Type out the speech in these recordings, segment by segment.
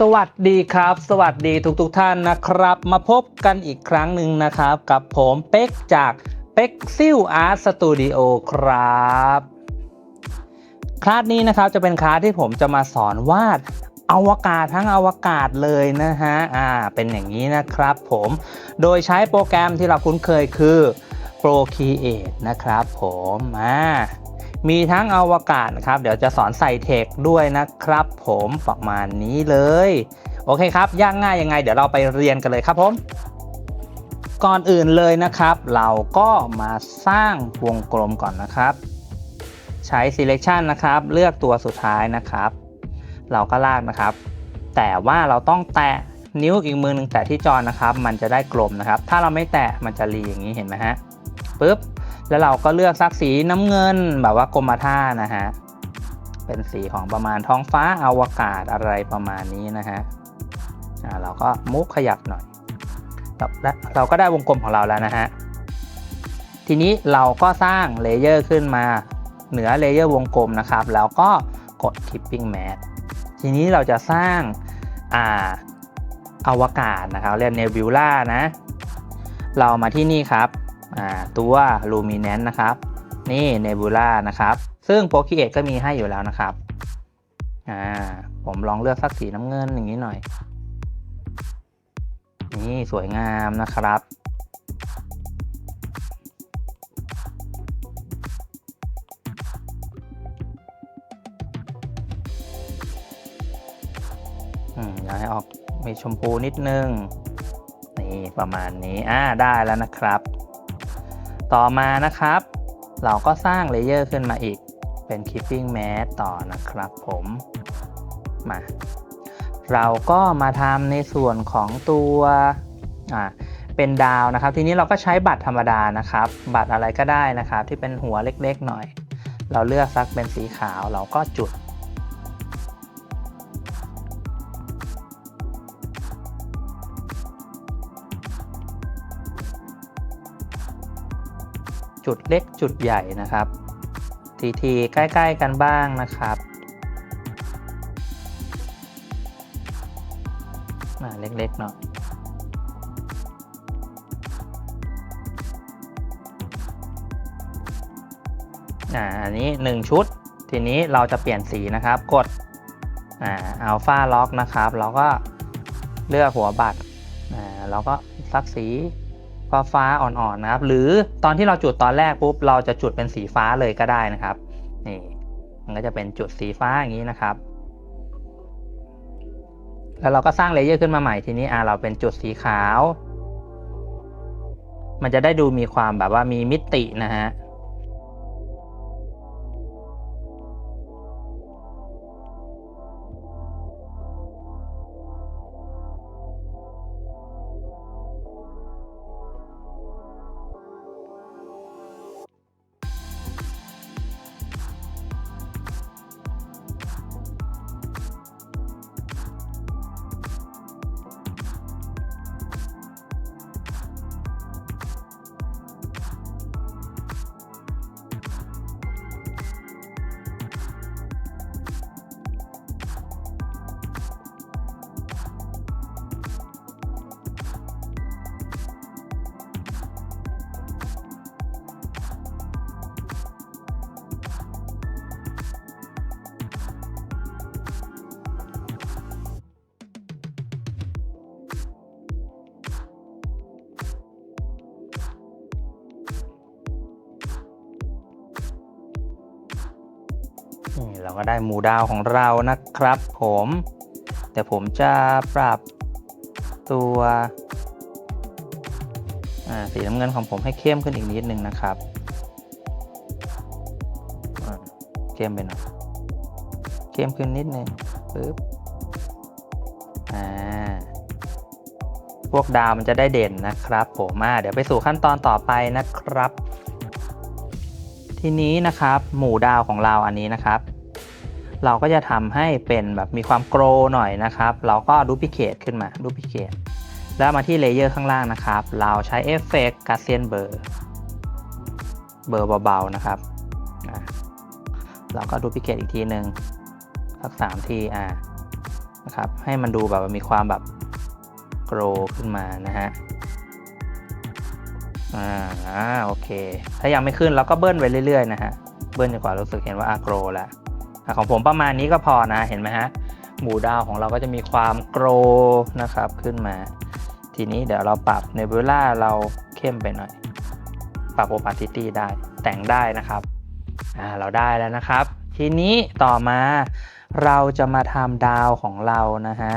สวัสดีครับ สวัสดีทุกๆทท่านนะครับ มาพบกันอีกครั้งหนึ่งนะครับ กับผมเป็กจากเป็กซิลอาร์ตสตูดิโอครับคลาสนี้นะครับจะเป็นคลาสที่ผมจะมาสอนวาดอวกาศทั้งอวกาศเลยนะฮะอ่าเป็นอย่างนี้นะครับผมโดยใช้โปรแกรมที่เราคุ้นเคยคือ Procreate นะครับผมอ่า มีทั้งอวกาศนะครับ เดี๋ยวจะสอนใส่เทคด้วยนะครับผมประมาณนี้เลย โอเคครับ ยากง่ายยังไง เดี๋ยวเราไปเรียนกันเลยครับผม ก่อนอื่นเลยนะครับ เราก็มาสร้างวงกลมก่อนนะครับ ใช้ selection นะครับ เลือกตัวสุดท้ายนะครับ เราก็ลากนะครับ แต่ว่าเราต้องแตะนิ้วอีกมือหนึ่งแตะที่จอนะครับ มันจะได้กลมนะครับ ถ้าเราไม่แตะมันจะรีอย่างนี้เห็นไหมฮะปึ๊บ แล้วเราก็เลือกสักสีน้ำเงินแบบว่ากรมท่านะฮะ เป็นสีของประมาณท้องฟ้าอาวกาศอะไรประมาณนี้นะฮะเราก็มุกขยับหน่อยเราเราก็ได้วงกลมของเราแล้วนะฮะ ทีนี้เราก็สร้างเลเยอร์ขึ้นมาเหนือเลเยอร์วงกลมนะครับ แล้วก็กด Keeping Mask ทีนี้เราจะสร้างอ่าอวกาศนะครับ เรียกเนบิวล่านะ เรามาที่นี่ครับ ตัว Luminance นะครับ นี่ Nebula นะครับ ซึ่ง Procreate ก็มีให้อยู่แล้วนะครับอ่าผมลองเลือกสักสีน้ำเงินอย่างนี้หน่อย นี่สวยงามนะครับอืมอยากให้ออกมีชมพูนิดนึง นี่ประมาณนี้ อ่าได้แล้วนะครับ ต่อมานะครับ เราก็สร้างเลเยอร์ขึ้นมาอีกเป็น keeping mask ต่อนะครับผมมาเราก็มาทำในส่วนของตัวอ่าเป็นดาวนะครับ ทีนี้เราก็ใช้บัตรธรรมดานะครับ บัตรอะไรก็ได้นะครับ ที่เป็นหัวเล็กๆหน่อย เราเลือกสักเป็นสีขาวเราก็จุด จุดเล็กจุดใหญ่นะครับ ทีทีใกล้ ๆ กันบ้างนะครับเล็กๆเนาะอ่าอันนี้ 1 ชุด ทีนี้เราจะเปลี่ยนสีนะครับ กดอ่าอัลฟาล็อกนะครับ เราก็เลือกหัวบัตรอ่าเราก็สักสี ฟ้าฟ้าอ่อนๆนะครับ หรือตอนที่เราจุดตอนแรกปุ๊บเราจะจุดเป็นสีฟ้าเลยก็ได้นะครับนี่มันก็จะเป็นจุดสีฟ้าอย่างนี้นะครับ แล้วเราก็สร้างเลเยอร์ขึ้นมาใหม่ทีนี้อ่าเราเป็นจุดสีขาว มันจะได้ดูมีความแบบว่ามีมิตินะฮะ นี่เราก็ได้หมูดาวของเรานะครับผม แต่ผมจะปรับตัวสีน้ำเงินของผมให้เข้มขึ้นอีกนิดนึงนะครับเข้มไปหน่อยเข้มขึ้นนิดนึงปึ๊บอ่าพวกดาวมันจะได้เด่นนะครับผมมาเดี๋ยวไปสู่ขั้นตอนต่อไปนะครับ ทีนี้นะครับ หมู่ดาวของเราอันนี้นะครับ เราก็จะทำให้เป็นแบบมีความโกรหน่อยนะครับ เราก็ดูพิเคทขึ้นมาดูพิเคทแล้วมาที่เลเยอร์ข้างล่างนะครับ เราใช้เอฟเฟกต์กาเซียนเบอร์เบอร์เบาๆนะครับเราก็ดูพิเคทอีกทีหนึ่งสักสามทีอ่านะครับ ให้มันดูแบบมีความแบบโกรขึ้นมานะฮะ อ่าโอเค ถ้ายังไม่ขึ้นเราก็เบิ้ลไปเรื่อยๆนะฮะ เบิ้ลจนกว่ารู้สึกเห็นว่าอะโกรแล้วของผมประมาณนี้ก็พอนะเห็นไหมฮะ หมู่ดาวของเราก็จะมีความโกรนะครับขึ้นมา ทีนี้เดี๋ยวเราปรับเนเบล่าเราเข้มไปหน่อย ปรับโอปาซิตี้ได้แต่งได้นะครับอ่าเราได้แล้วนะครับ ทีนี้ต่อมาเราจะมาทำดาวของเรานะฮะ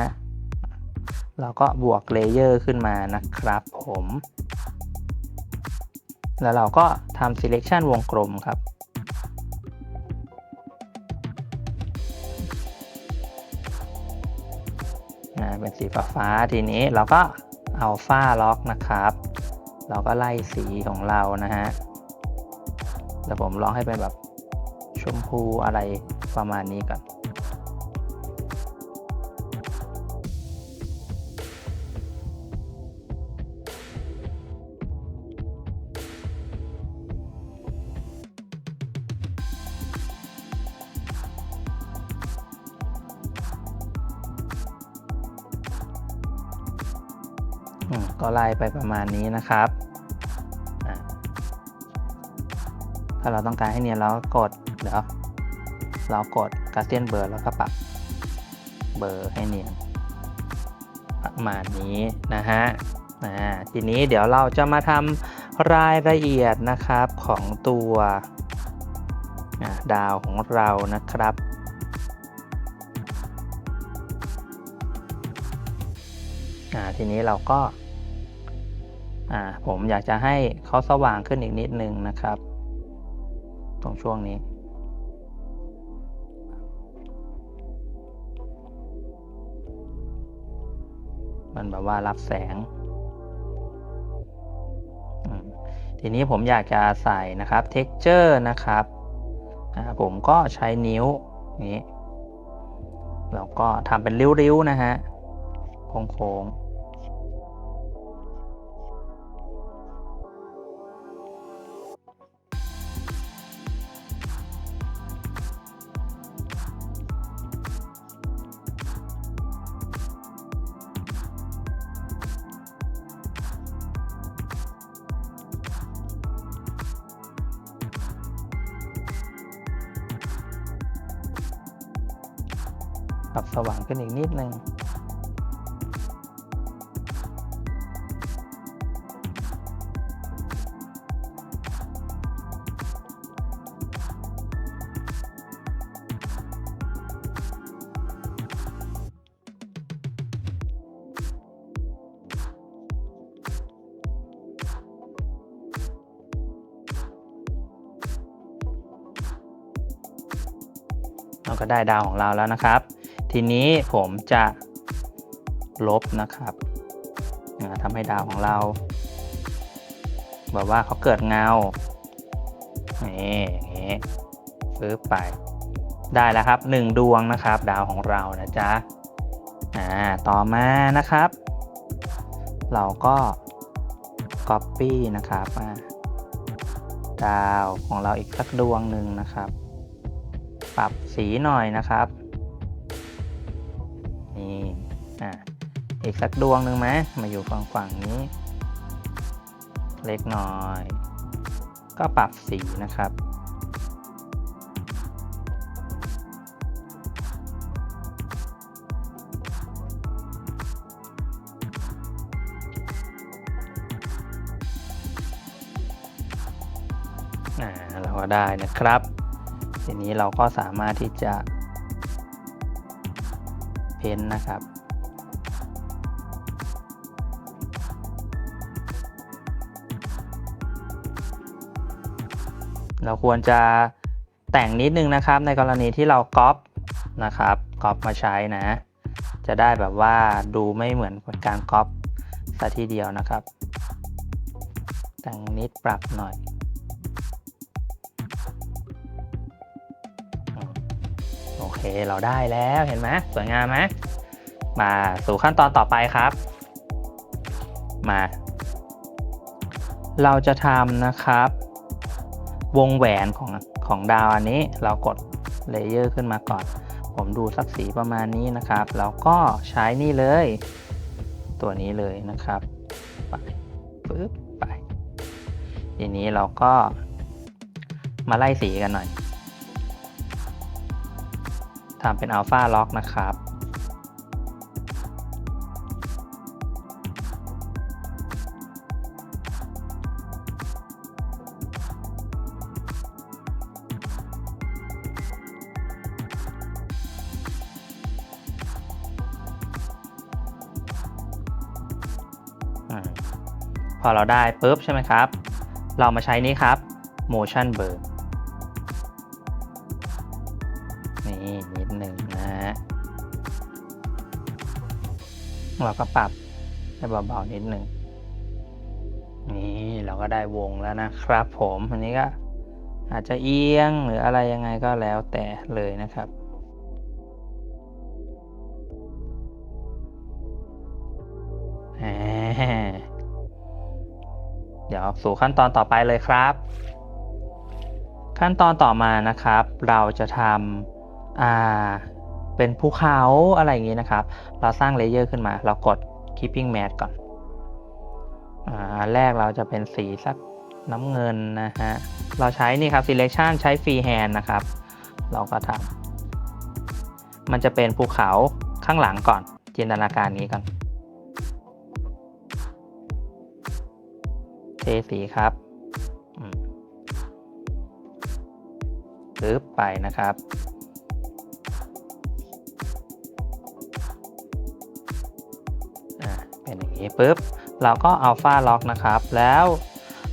เราก็บวกเลเยอร์ขึ้นมานะครับผม แล้วเราก็ทำ selection วงกลมครับ เป็นสีฟ้าฟาทีนี้เราก็เอาฝ้าล็อกนะครับ เราก็ไล่สีของเรานะฮะเดี๋ยวผมลองให้เป็นแบบชมพูอะไรประมาณนี้ก่อน ก็ไล่ไปประมาณนี้นะครับ ถ้าเราต้องการให้เนียนเราก็กดเดี๋ยวเรากดกาเซียนเบอร์แล้วก็ปรับเบอร์ให้เนียนประมาณนี้นะฮะทีนี้เดี๋ยวเราจะมาทำรายละเอียดนะครับของตัวดาวของเรานะครับทีนี้เราก็ อ่าผมอยากจะให้เขาสว่างขึ้นอีกนิดนึงนะครับ ตรงช่วงนี้ มันแบบว่ารับแสง ทีนี้ผมอยากจะใส่นะครับ texture นะครับอ่าผมก็ใช้นิ้วนี้แล้วก็ทำเป็นริ้วๆนะฮะโค้งๆ ปรับสว่างขึ้นอีกนิดนึงเราก็ได้ดาวของเราแล้วนะครับ ทีนี้ผมจะลบนะครับทำให้ดาวของเราแบบว่าเขาเกิดเงานี่อย่างนี้ปึ๊บไป ได้แล้วครับหนึ่งดวงนะครับ ดาวของเรานะจ๊ะอ่าต่อมานะครับ เราก็ Copy นะครับดาวของเราอีกสักดวงหนึ่งนะครับ ปรับสีหน่อยนะครับ นี่อะอีกสักดวงหนึ่งไหมมาอยู่ฝั่งฝั่งนี้ เล็กน้อย ก็ปรับสีนะครับอ่าเราก็ได้นะครับ ทีนี้เราก็สามารถที่จะ นท์นะครับ เราควรจะแต่งนิดนึงนะครับ ในกรณีที่เราก๊อปนะครับก๊อปมาใช้นะ จะได้แบบว่าดูไม่เหมือนการก๊อปซะทีเดียวนะครับ แต่งนิดปรับหน่อย เคเราได้แล้วเห็นไหมสวยงามไหมมาสู่ขั้นตอนต่อไปครับ มา เราจะทำนะครับ วงแหวนของของดาวอันนี้เรากดเลเยอร์ขึ้นมาก่อน ผมดูสักสีประมาณนี้นะครับ แล้วก็ใช้นี่เลย ตัวนี้เลยนะครับ ไปปึ๊บไป ทีนี้เราก็มาไล่สีกันหน่อยำเป็นอัลฟาล็อกนะครับ พอเราได้ปุ๊บใช่ไหมครับ เรามาใช้นี้ครับ motion blur เราก็ปรับให้เบาๆนิดหนึ่งนี่เราก็ได้วงแล้วนะครับ ผมอันนี้ก็อาจจะเอียงหรืออะไรยังไงก็แล้วแต่เลยนะครับเดี๋ยวสู่ขั้นตอนต่อไปเลยครับ ขั้นตอนต่อมานะครับ เราจะทำอ่า เป็นภูเขาอะไรอย่างนี้นะครับ เราสร้างเลเยอร์ขึ้นมา เรากด keeping matte ก่อนอ่าแรกเราจะเป็นสีสักน้ำเงินนะฮะ เราใช้นี่ครับ selection ใช้ freehand นะครับ เราก็ทำมันจะเป็นภูเขาข้างหลังก่อน จินตนาการนี้ก่อนเทสีครับอืมปึ๊บไปนะครับ นี้ปุ๊บเราก็อัลฟาล็อกนะครับ แล้ว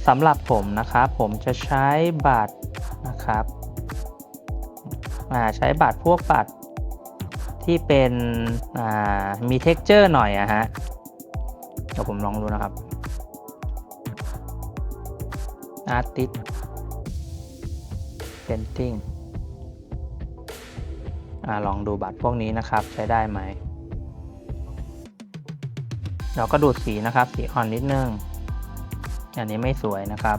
สำหรับผมนะครับผมจะใช้บัตรนะครับอ่าใช้บัตรพวกบัตรที่เป็นอ่ามีเท็กเจอร์หน่อยอะฮะเดี๋ยวผมลองดูนะครับ artist painting อ่าลองดูบัตรพวกนี้นะครับใช้ได้ไหม เราก็ดูดสีนะครับ สีอ่อนนิดนึง อันนี้ไม่สวยนะครับ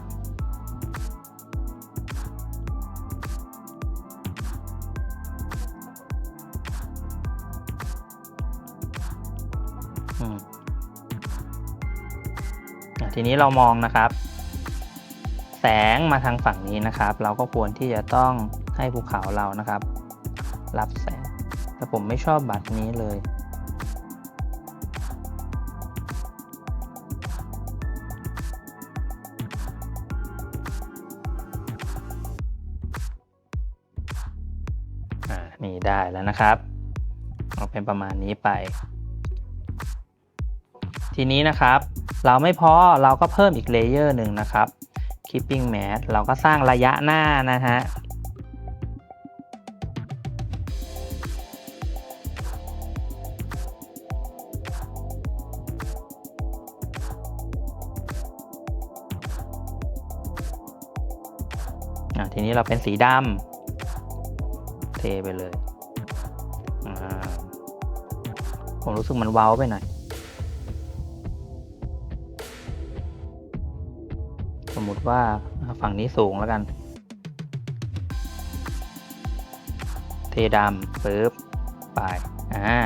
อืมทีนี้เรามองนะครับ แสงมาทางฝั่งนี้นะครับ เราก็ควรที่จะต้องให้ภูเขาเรานะครับ รับแสง แต่ผมไม่ชอบบัตรนี้เลย ได้แล้วนะครับเอาเป็นประมาณนี้ไป ทีนี้นะครับ เราไม่พอเราก็เพิ่มอีกเลเยอร์หนึ่งนะครับ keeping matte เราก็สร้างระยะหน้านะฮะทีนี้เราเป็นสีดำเทไปเลย ผมรู้สึกมันว้าไปหน่อย สมมติว่าฝั่งนี้สูงแล้วกัน เทดำปึ๊บไปอ่า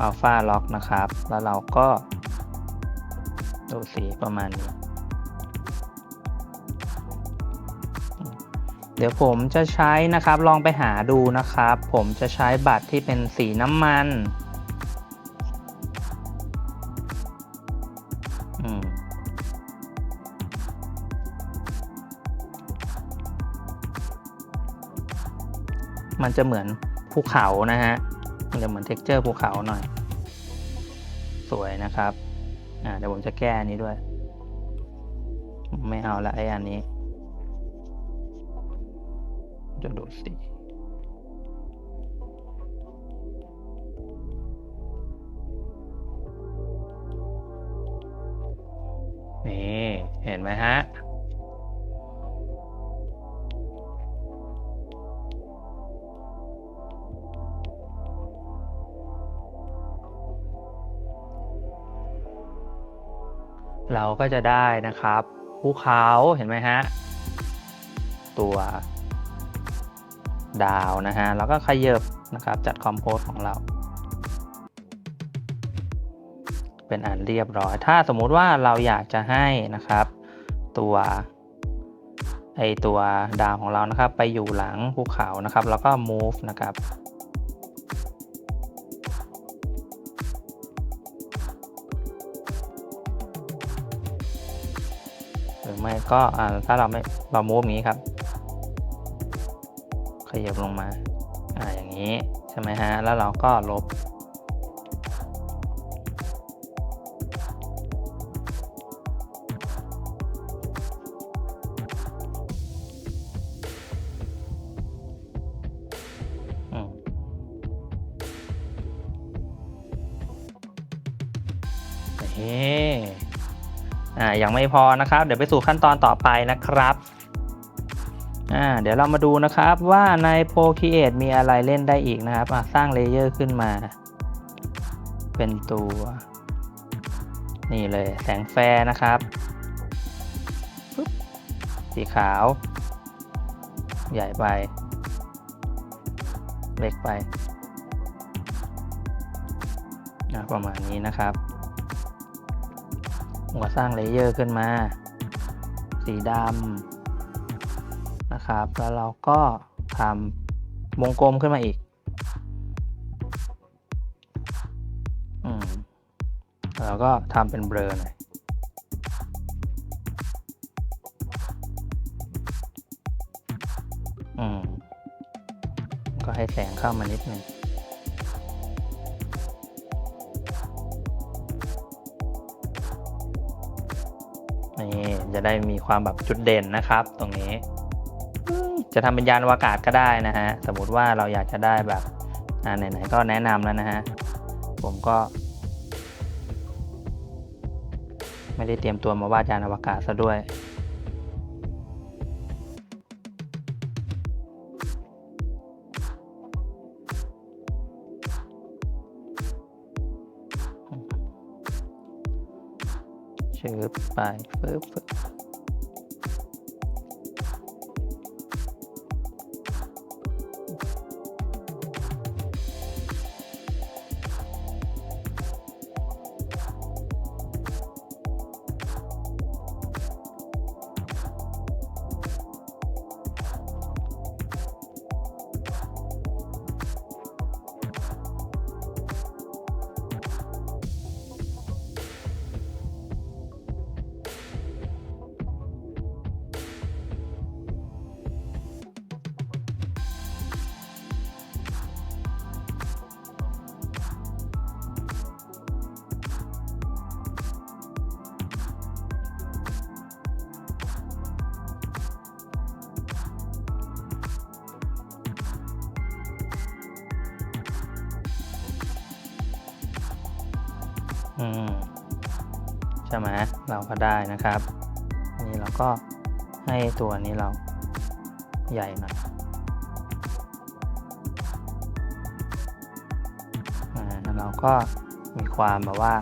อัลฟาล็อกนะครับ แล้วเราก็ ดูสีประมาณนี้ ดี๋ยวผมจะใช้นะครับลองไปหาดูนะครับ ผมจะใช้บัตรที่เป็นสีน้ำมันมันจะเหมือนภูเขานะฮะ มันจะเหมือนเท็กเจอร์ภูเขาหน่อย สวยนะครับ อ่าเดี๋ยวผมจะแก้อันนี้ด้วย ไม่เอาละไอ้อันนี้ จะดูสีนี่เห็นไหมฮะ เราก็จะได้นะครับภูเขาเห็นไหมฮะ ตัว ดาวนะฮะ แล้วก็ขยับนะครับจัดคอมโพสของเรา เป็นอันเรียบร้อย ถ้าสมมุติว่าเราอยากจะให้นะครับ ตัวไอตัวดาวของเรานะครับ ไปอยู่หลังภูเขานะครับ แล้วก็ move นะครับหรือไม่ก็ถ้าเราไม่เรา move อย่างนี้ครับ ยับลงมาอ่าอย่างนี้ใช่ไหมฮะแล้วเราก็ลบอืมเฮ้อ่ายังไม่พอนะครับ เดี๋ยวไปสู่ขั้นตอนต่อไปนะครับ อ่าเดี๋ยวเรามาดูนะครับว่าใน Procreate มีอะไรเล่นได้อีกนะครับสร้างเลเยอร์ขึ้นมา เป็นตัว นี่เลยแสงแฟร์นะครับ สีขาว ใหญ่ไปเล็กไปอะประมาณนี้นะครับผมก็สร้างเลเยอร์ขึ้นมา สีดำ นะครับ แล้วเราก็ทำวงกลมขึ้นมาอีกอืมแล้วก็ทำเป็นเบลอหน่อยอืมก็ให้แสงเข้ามานิดหนึ่งนี่จะได้มีความแบบจุดเด่นนะครับตรงนี้ จะทำเป็นยานอวกาศก็ได้นะฮะ สมมติว่าเราอยากจะได้แบบอ่าไหนๆก็แนะนำแล้วนะฮะ ผมก็ ไม่ได้เตรียมตัวมาวาดยานอวกาศซะด้วยชืบไปปึ๊บปึ๊บ อืมใช่ไหมเราก็ได้นะครับ นี่เราก็ให้ตัวนี้เราใหญ่หน่อยอ่าแล้วเราก็มีความแบบว่า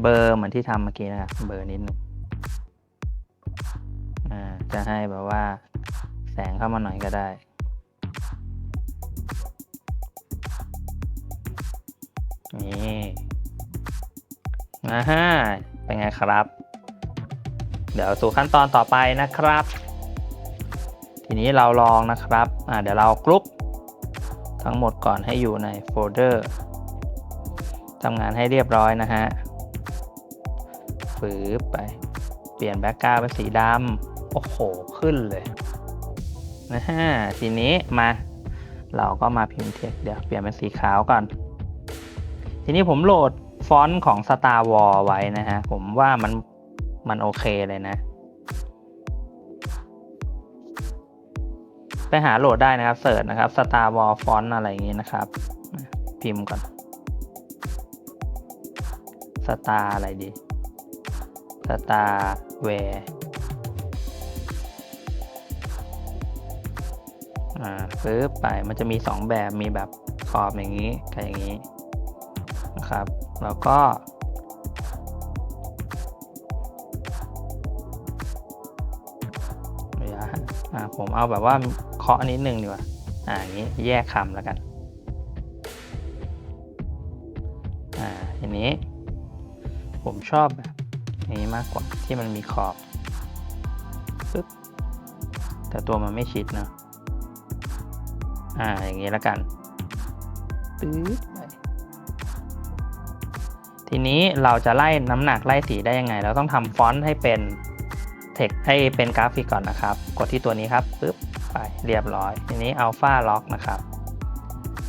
เบอร์เหมือนที่ทำเมื่อกี้นะครับเบอร์นิดนึงอ่าจะให้แบบว่าแสงเข้ามาหน่อยก็ได้ อ่าฮะเป็นไงครับ เดี๋ยวสู่ขั้นตอนต่อไปนะครับ ทีนี้เราลองนะครับอ่าเดี๋ยวเรากรุ๊ปทั้งหมดก่อนให้อยู่ในโฟลเดอร์ทำงานให้เรียบร้อยนะฮะฝืบไป เปลี่ยนแบ็กกราวด์เป็นสีดำ โอ้โห ขึ้นเลยนะฮะ ทีนี้มา เราก็มาพิมพ์เท็กเดี๋ยวเปลี่ยนเป็นสีขาวก่อน ทีนี้ผมโหลด ฟอนต์ของ Star Wars ไว้นะฮะ ผมว่ามันมันโอเคเลยนะ ไปหาโหลดได้นะครับเสิร์ชนะครับ Star Wars ฟอนต์อะไรอย่างงี้นะครับ พิมพ์ก่อน Star อะไรดี Star w a r อ่าปึ๊บไปมันจะมี 2 แบบมีแบบขอบอย่างนี้กับอย่างนี้นะครับ แล้วก็เดี๋ยวฮะอ่าผมเอาแบบว่าเคาะนิดนึงดีกว่า อ่าอย่างนี้แยกคำแล้วกัน อ่าทีนี้ ผมชอบแบบนี้มากกว่าที่มันมีขอบปึ๊บแต่ตัวมันไม่ชิดเนอะอ่าอย่างนี้แล้วกันปึ๊บ ทีนี้เราจะไล่น้ำหนักไล่สีได้ยังไง เราต้องทำฟอนต์ให้เป็นเทคให้เป็นกราฟิกก่อนนะครับ กดที่ตัวนี้ครับปึ๊บไปเรียบร้อย ทีนี้อัลฟาล็อกนะครับ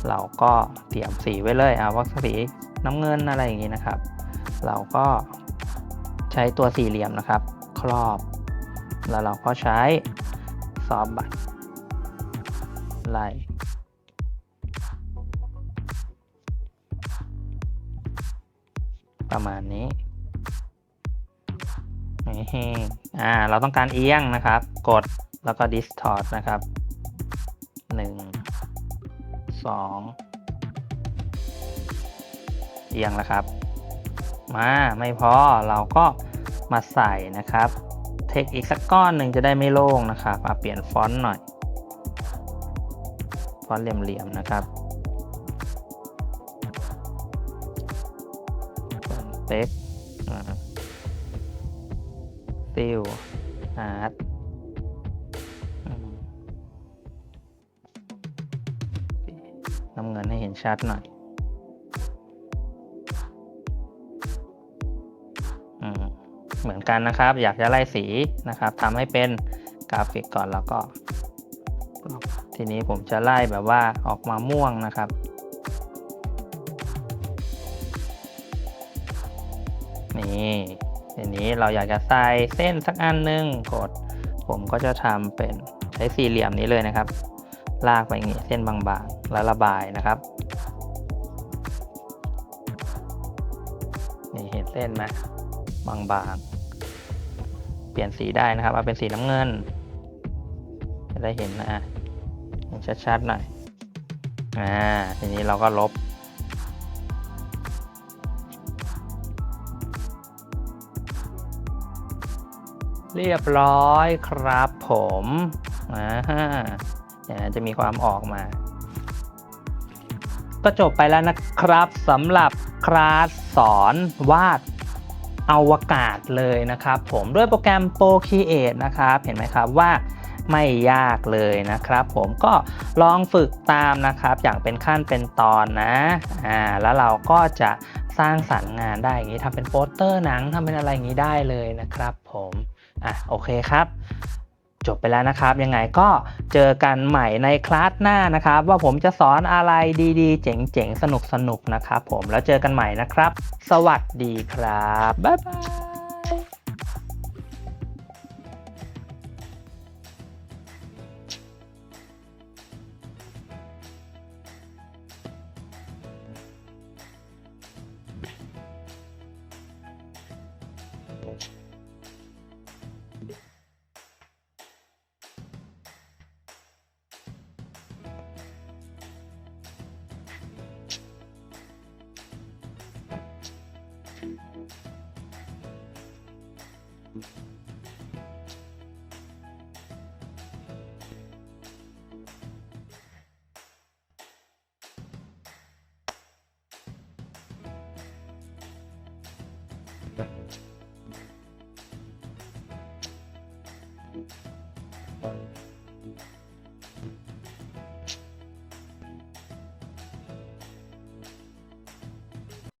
เราก็เตรียมสีไว้เลยเอาว่าสีน้ำเงินอะไรอย่างนี้นะครับ เราก็ใช้ตัวสี่เหลี่ยมนะครับ ครอบ แล้วเราก็ใช้ซอฟบัตไล่ ประมาณนี้อ่า เราต้องการเอียงนะครับ กดแล้วก็ distort นะครับหนึ่งสองเอียงแล้วครับ มาไม่พอเราก็มาใส่นะครับ เทคอีกสักก้อนหนึ่งจะได้ไม่โล่งนะครับมาเปลี่ยนฟอนต์หน่อย ฟอนต์เหลี่ยมๆนะครับ เต็กติวอาร์ตน้ำเงินให้เห็นชัดหน่อยเหมือนกันนะครับ อยากจะไล่สีนะครับทำให้เป็นกราฟิกก่อนแล้วก็ ทีนี้ผมจะไล่แบบว่าออกมาม่วงนะครับ นี่ทีนี้เราอยากจะใส่เส้นสักอันหนึงกด ผมก็จะทำเป็นใช้สี่เหลี่ยมนี้เลยนะครับ ลากไปอย่างนี้เส้นบางๆ แล้วระบายนะครับนี่เห็นเส้นไหมบางๆ เปลี่ยนสีได้นะครับเอาเป็นสีน้ำเงิน จะได้เห็นนะเห็นชัดๆหน่อยอ่าทีนี้เราก็ลบ เรียบร้อยครับผมอ่าจะมีความออกมา ก็จบไปแล้วนะครับสำหรับคลาสสอนวาดอวกาศเลยนะครับ ผมด้วยโปรแกรม Procreate นะครับ เห็นไหมครับว่าไม่ยากเลยนะครับผมก็ลองฝึกตามนะครับ อย่างเป็นขั้นเป็นตอนนะอ่าแล้วเราก็จะสร้างสรรค์งานได้อย่างนี้ทำเป็นโปสเตอร์หนังทำเป็นอะไรอย่างนี้ได้เลยนะครับผม อะโอเคครับ จบไปแล้วนะครับ ยังไงก็เจอกันใหม่ในคลาสหน้านะครับ ว่าผมจะสอนอะไรดีๆ เจ๋งๆ สนุกๆนะครับผมแล้วเจอกันใหม่นะครับ สวัสดีครับ บ๊ายบาย